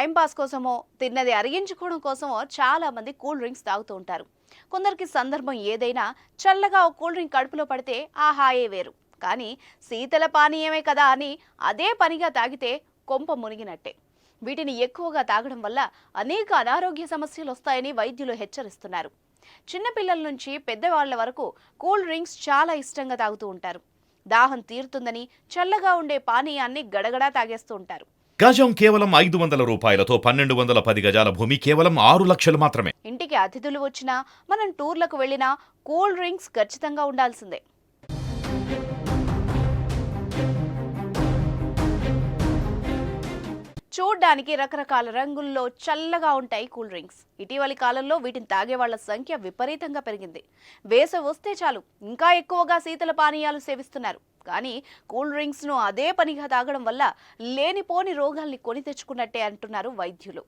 Timepass కోసమో తిన్నది అరిగించుకోవడం కోసమో చాలా మంది కూల్ డ్రింక్స్ తాగుతూ ఉంటారు. కొందరికి సందర్భం ఏదైనా చల్లగా ఓ కూల్ డ్రింక్ కడుపులో పడితే ఆ హాయే వేరు. కానీ శీతల పానీయమే కదా అని అదే పనిగా తాగితే కొంప మునిగినట్టే. వీటిని ఎక్కువగా తాగడం వల్ల అనేక అనారోగ్య సమస్యలు వస్తాయని వైద్యులు హెచ్చరిస్తున్నారు. చిన్నపిల్లల నుంచి పెద్దవాళ్ళ వరకు కూల్ డ్రింక్స్ చాలా ఇష్టంగా తాగుతూ ఉంటారు. దాహం తీరుతుందని చల్లగా ఉండే పానీయాన్ని గడగడా తాగేస్తూ ఉంటారు. గజం కేవలం ఐదు వందల రూపాయలతో పన్నెండు వందల పది గజాల భూమి కేవలం ఆరు లక్షలు మాత్రమే. ఇంటికి అతిథులు వచ్చినా మనం టూర్లకు వెళ్ళినా కూల్ డ్రింక్స్ ఖచ్చితంగా ఉండాల్సిందే. చూడ్డానికి రకరకాల రంగుల్లో చల్లగా ఉంటాయి కూల్ డ్రింక్స్. ఇటీవలి కాలంలో వీటిని తాగే వాళ్ళ సంఖ్య విపరీతంగా పెరిగింది. వేసవి వస్తే చాలు ఇంకా ఎక్కువగా శీతల పానీయాలు సేవిస్తున్నారు. కానీ కూల్ డ్రింక్స్ను అదే పనిగా తాగడం వల్ల లేనిపోని రోగాల్ని కొని తెచ్చుకున్నట్టే అంటున్నారు వైద్యులు.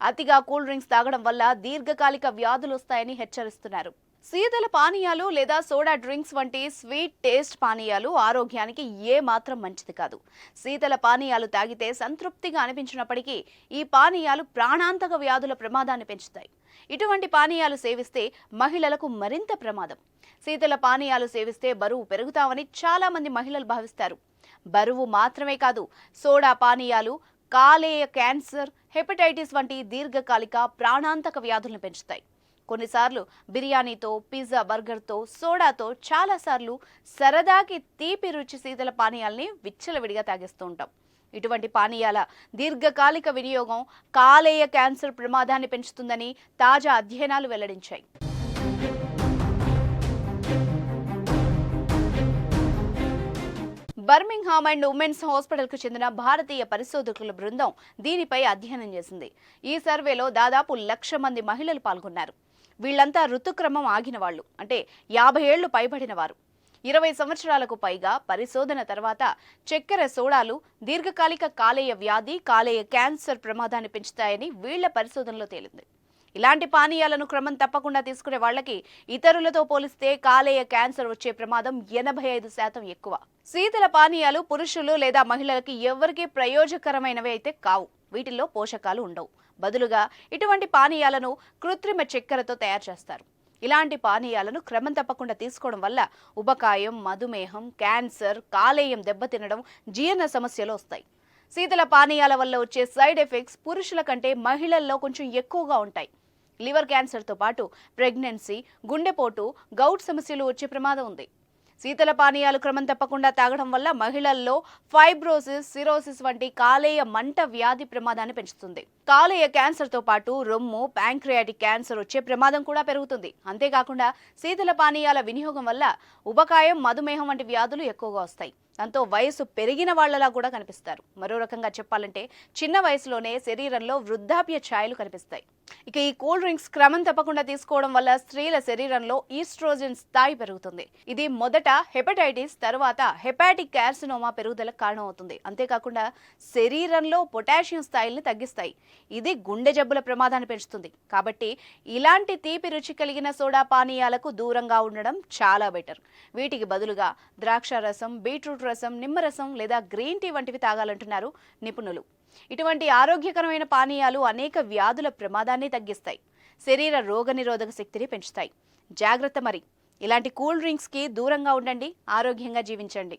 అతిగా కూల్ డ్రింక్స్ తాగడం వల్ల దీర్ఘకాలిక వ్యాధులు వస్తాయని హెచ్చరిస్తున్నారు. శీతల పానీయాలు లేదా సోడా డ్రింక్స్ వంటి స్వీట్ టేస్ట్ పానీయాలు ఆరోగ్యానికి ఏ మాత్రం మంచిది కాదు. శీతల పానీయాలు తాగితే సంతృప్తిగా అనిపించినప్పటికీ ఈ పానీయాలు ప్రాణాంతక వ్యాధుల ప్రమాదాన్ని పెంచుతాయి. ఇటువంటి పానీయాలు సేవిస్తే మహిళలకు మరింత ప్రమాదం. శీతల పానీయాలు సేవిస్తే బరువు పెరుగుతామని చాలా మంది మహిళలు భావిస్తారు. బరువు మాత్రమే కాదు సోడా పానీయాలు కాలేయ క్యాన్సర్ హెపటైటిస్ వంటి దీర్ఘకాలిక ప్రాణాంతక వ్యాధులను పెంచుతాయి. కొన్నిసార్లు బిర్యానీతో పిజ్జా బర్గర్తో సోడాతో చాలాసార్లు సరదాకి తీపి రుచి శీతల పానీయాల్ని విచ్చలవిడిగా తాగేస్తూ ఉంటాం. ఇటువంటి పానీయాల దీర్ఘకాలిక వినియోగం కాలేయ క్యాన్సర్ ప్రమాదాన్ని పెంచుతుందని తాజా అధ్యయనాలు వెల్లడించాయి. బర్మింగ్హామ్ అండ్ ఉమెన్స్ హాస్పిటల్కు చెందిన భారతీయ పరిశోధకుల బృందం దీనిపై అధ్యయనం చేసింది. ఈ సర్వేలో దాదాపు లక్ష మంది మహిళలు పాల్గొన్నారు. వీళ్ళంతా ఋతుక్రమం ఆగిన వాళ్ళు. అంటే యాభై ఏళ్ళు పైబడిన వారు. ఇరవై సంవత్సరాలకు పైగా పరిశోధన తర్వాత చక్కెర సోడాలు దీర్ఘకాలిక కాలేయ వ్యాధి కాలేయ క్యాన్సర్ ప్రమాదాన్ని పెంచుతాయని వీళ్ళ పరిశోధనలో తేలింది. ఇలాంటి పానీయాలను క్రమం తప్పకుండా తీసుకునే వాళ్ళకి ఇతరులతో పోలిస్తే కాలేయ క్యాన్సర్ వచ్చే ప్రమాదం ఎనభై ఐదు శాతం ఎక్కువ. శీతల పానీయాలు పురుషులు లేదా మహిళలకి ఎవరికీ ప్రయోజకరమైనవి అయితే కావు. వీటిల్లో పోషకాలు ఉండవు. బదులుగా ఇటువంటి పానీయాలను కృత్రిమ చక్కెరతో తయారు చేస్తారు. ఇలాంటి పానీయాలను క్రమం తప్పకుండా తీసుకోవడం వల్ల ఉబకాయం మధుమేహం క్యాన్సర్ కాలేయం దెబ్బతినడం జీర్ణ సమస్యలు వస్తాయి. శీతల పానీయాల వల్ల వచ్చే సైడ్ ఎఫెక్ట్స్ పురుషుల కంటే మహిళల్లో కొంచెం ఎక్కువగా ఉంటాయి. లివర్ క్యాన్సర్తో పాటు ప్రెగ్నెన్సీ గుండెపోటు గౌట్ సమస్యలు వచ్చే ప్రమాదం ఉంది. శీతల పానీయాలు క్రమం తప్పకుండా తాగడం వల్ల మహిళల్లో ఫైబ్రోసిస్ సిరోసిస్ వంటి కాలేయ మంట వ్యాధి ప్రమాదాన్ని పెంచుతుంది. కాలేయ క్యాన్సర్తో పాటు రొమ్ము ప్యాంక్రియాటిక్ క్యాన్సర్ వచ్చే ప్రమాదం కూడా పెరుగుతుంది. అంతేకాకుండా శీతల పానీయాల వినియోగం వల్ల ఉబకాయం మధుమేహం వంటి వ్యాధులు ఎక్కువగా వస్తాయి. దాంతో వయసు పెరిగిన వాళ్ళలా కూడా కనిపిస్తారు. మరో రకంగా చెప్పాలంటే చిన్న వయసులోనే శరీరంలో వృద్ధాప్య ఛాయలు కనిపిస్తాయి. ఇక ఈ కూల్ డ్రింక్స్ క్రమం తప్పకుండా తీసుకోవడం వల్ల స్త్రీల శరీరంలో ఈస్ట్రోజన్ స్థాయి పెరుగుతుంది. ఇది మొదట హెపటైటిస్ తర్వాత హెపాటిక్ కార్సినోమా పెరుగుదలకు కారణమవుతుంది. అంతేకాకుండా శరీరంలో పొటాషియం స్థాయిల్ని తగ్గిస్తాయి. ఇది గుండె జబ్బుల ప్రమాదాన్ని పెంచుతుంది. కాబట్టి ఇలాంటి తీపి రుచి కలిగిన సోడా పానీయాలకు దూరంగా ఉండడం చాలా బెటర్. వీటికి బదులుగా ద్రాక్ష రసం బీట్రూట్ బీట్రూట్ రసం నిమ్మరసం లేదా గ్రీన్ టీ వంటివి తాగాలంటున్నారు నిపుణులు. ఇటువంటి ఆరోగ్యకరమైన పానీయాలు అనేక వ్యాధుల ప్రమాదాన్ని తగ్గిస్తాయి. శరీర రోగనిరోధక శక్తిని పెంచుతాయి. జాగ్రత్త మరి. ఇలాంటి కూల్ డ్రింక్స్కి దూరంగా ఉండండి. ఆరోగ్యంగా జీవించండి.